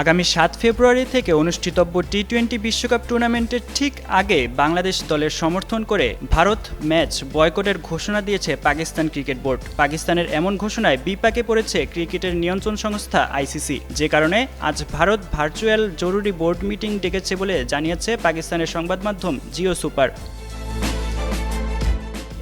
আগামী সাত ফেব্রুয়ারি থেকে অনুষ্ঠিতব্য টি টোয়েন্টি বিশ্বকাপ টুর্নামেন্টের ঠিক আগে বাংলাদেশ দলের সমর্থন করে ভারত ম্যাচ বয়কটের ঘোষণা দিয়েছে পাকিস্তান ক্রিকেট বোর্ড। পাকিস্তানের এমন ঘোষণায় বিপাকে পড়েছে ক্রিকেটের নিয়ন্ত্রণ সংস্থা আইসিসি যে কারণে আজ ভারত ভার্চুয়াল জরুরি বোর্ড মিটিং ডেকেছে বলে জানিয়েছে পাকিস্তানের সংবাদ মাধ্যম জিও সুপার।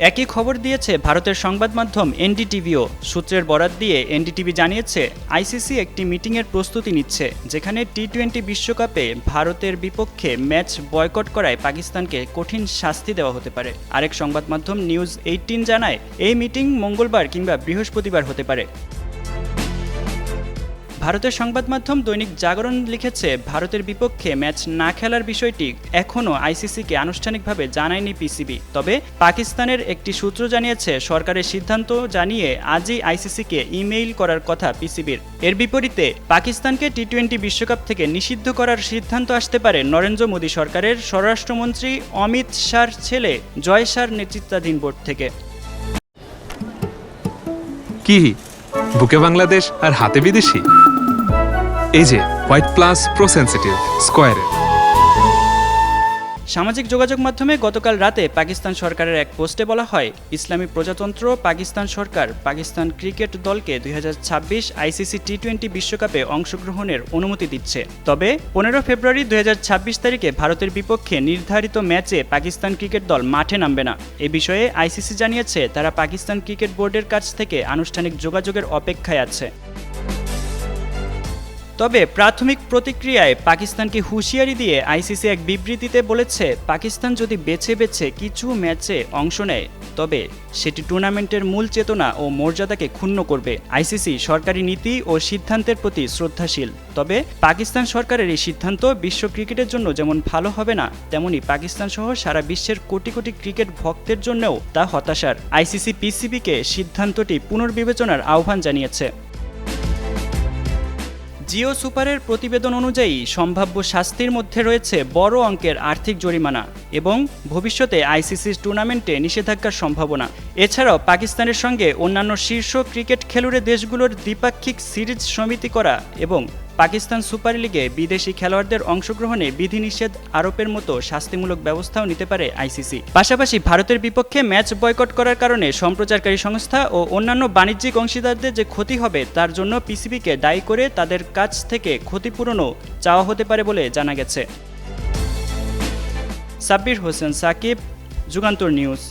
একই খবর দিয়েছে ভারতের সংবাদ মাধ্যম এনডিটিভিও। সূত্রের বরাত দিয়ে এনডিটিভি জানিয়েছে, আইসিসি একটি মিটিংয়ের প্রস্তুতি নিচ্ছে, যেখানে টি টোয়েন্টি বিশ্বকাপে ভারতের বিপক্ষে ম্যাচ বয়কট করায় পাকিস্তানকে কঠিন শাস্তি দেওয়া হতে পারে। আরেক সংবাদ মাধ্যম নিউজ এইটিন জানায়, এই মিটিং মঙ্গলবার কিংবা বৃহস্পতিবার হতে পারে। ভারতের সংবাদ মাধ্যম দৈনিক জাগরণ লিখেছে, ভারতের বিপক্ষে ম্যাচ না খেলার বিষয়টি এখনও আইসিসিকে আনুষ্ঠানিকভাবে জানায়নি পিসিবি। তবে পাকিস্তানের একটি সূত্র জানিয়েছে, সরকারের সিদ্ধান্ত জানিয়ে আজই আইসিসিকে ইমেইল করার কথা পিসিবির। এর বিপরীতে পাকিস্তানকে টি টোয়েন্টি বিশ্বকাপ থেকে নিষিদ্ধ করার সিদ্ধান্ত আসতে পারে নরেন্দ্র মোদী সরকারের স্বরাষ্ট্রমন্ত্রী অমিত শাহর ছেলে জয় শাহর নেতৃত্বাধীন বোর্ড থেকে। কি? বুকে বাংলাদেশ আর হাতে বিদেশি? এই যে হোয়াইট প্লাস প্রো সেন্সিটিভ স্কোয়ারের সামাজিক যোগাযোগ মাধ্যমে গতকাল রাতে পাকিস্তান সরকারের এক পোস্টে বলা হয়, ইসলামী প্রজাতন্ত্র পাকিস্তান সরকার পাকিস্তান ক্রিকেট দলকে দুই হাজার ছাব্বিশ আইসিসি টি টোয়েন্টি বিশ্বকাপে অংশগ্রহণের অনুমতি দিচ্ছে। তবে, পনেরো ফেব্রুয়ারি দুই হাজার ছাব্বিশ তারিখে ভারতের বিপক্ষে নির্ধারিত ম্যাচে পাকিস্তান ক্রিকেট দল মাঠে নামবে না। এ বিষয়ে আইসিসি জানিয়েছে, তারা পাকিস্তান ক্রিকেট বোর্ডের কাছ থেকে আনুষ্ঠানিক যোগাযোগের অপেক্ষায় আছে। তবে প্রাথমিক প্রতিক্রিয়ায় পাকিস্তানকে হুঁশিয়ারি দিয়ে আইসিসি এক বিবৃতিতে বলেছে, পাকিস্তান যদি বেছে বেছে কিছু ম্যাচে অংশ নেয়, তবে সেটি টুর্নামেন্টের মূল চেতনা ও মর্যাদাকে ক্ষুণ্ণ করবে। আইসিসি সরকারি নীতি ও সিদ্ধান্তের প্রতি শ্রদ্ধাশীল। তবে পাকিস্তান সরকারের এই সিদ্ধান্ত বিশ্ব ক্রিকেটের জন্য যেমন ভালো হবে না, তেমনি পাকিস্তান সহ সারা বিশ্বের কোটি কোটি ক্রিকেট ভক্তের জন্যও তা হতাশার। আইসিসি পিসিবিকে সিদ্ধান্তটি পুনর্বিবেচনার আহ্বান জানিয়েছে। জিও সুপারের প্রতিবেদন অনুযায়ী সম্ভাব্য শাস্তির মধ্যে রয়েছে বড় অঙ্কের আর্থিক জরিমানা এবং ভবিষ্যতে আইসিসির টুর্নামেন্টে নিষেধাজ্ঞার সম্ভাবনা। এছাড়াও পাকিস্তানের সঙ্গে অন্যান্য শীর্ষ ক্রিকেট খেলুড়ে দেশগুলোর দ্বিপাক্ষিক সিরিজ সমিতি করা এবং পাকিস্তান সুপার লিগে বিদেশি খেলোয়াড়দের অংশগ্রহণে বিধিনিষেধ আরোপের মতো শাস্তিমূলক ব্যবস্থাও নিতে পারে আইসিসি। পাশাপাশি ভারতের বিপক্ষে ম্যাচ বয়কট করার কারণে সম্প্রচারকারী সংস্থা ও অন্যান্য বাণিজ্যিক অংশীদারদের যে ক্ষতি হবে তার জন্য পিসিবিকে দায়ী করে তাদের কাছ থেকে ক্ষতিপূরণও চাওয়া হতে পারে বলে জানা গেছে। সাব্বির হোসেন সাকিব, যুগান্তর নিউজ।